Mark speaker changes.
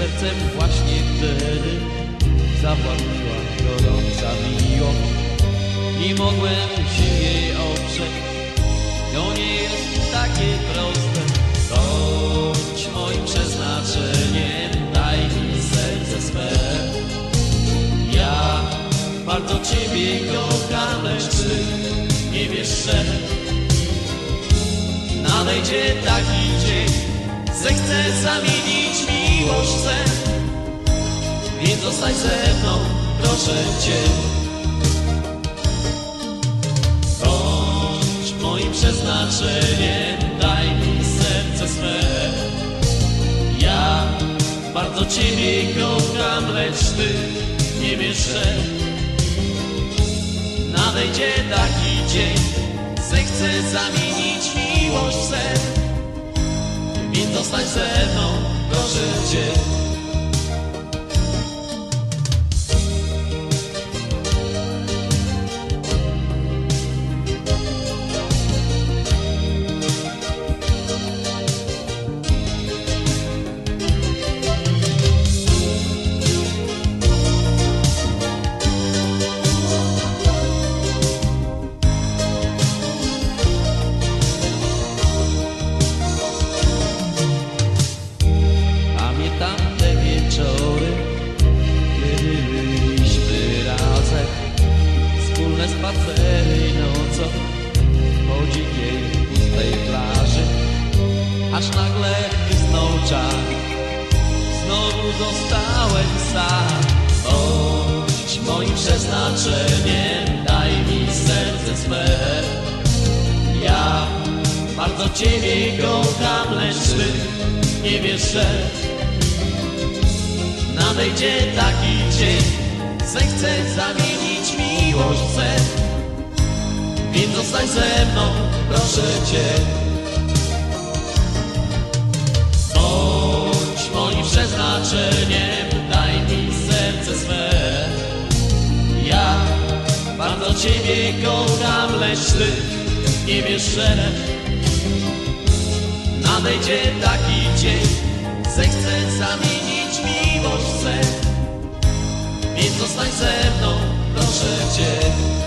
Speaker 1: sercem właśnie wtedy zawładnęła gorąca miłość i mogłem się jej oprzeć. To nie jest takie proste, choć moim przeznaczeniem daj mi serce swe. Ja bardzo Ciebie kocham, lecz nie wiesz, że nadejdzie taki dzień, że chcę zamienić miłość sen. Więc zostań ze mną, proszę Cię. Bądź moim przeznaczeniem, daj mi serce swe. Ja bardzo Ciebie kocham, lecz Ty nie wiesz, że nadejdzie taki dzień, że chcę zamienić miłość w sen. Więc zostań ze mną, proszę Cię. Spacery nocą po dzikiej, pustej plaży Aż nagle wysnął czas, znowu zostałem sam Bądź moim przeznaczeniem, daj mi serce swe. Ja bardzo Ciebie kocham, lecz Ty nie wiesz, że nadejdzie taki dzień, że chcę zamienić więc zostań ze mną, proszę Cię. Bądź moim przeznaczeniem Daj mi serce swe. Ja bardzo Ciebie kocham Lecz Ty nie wiesz Nadejdzie taki dzień. Zechcę zamienić miłość w sen. Więc zostań ze mną, proszę Cię.